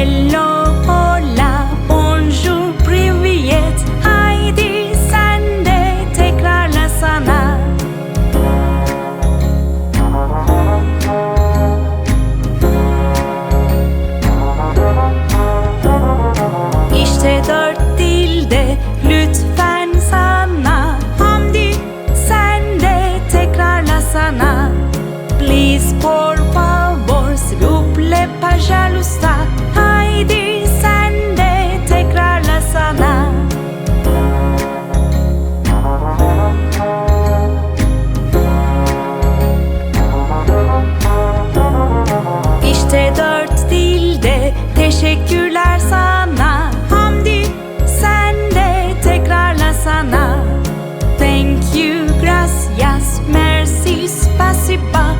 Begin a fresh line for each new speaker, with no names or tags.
Hello, hola, bonjour, privyet Haydi sen de tekrarlasana İşte dört dilde lütfen sana. Hamdi sen de tekrarlasana Please por favor s'il vous plaît pas jalousta espaço e pá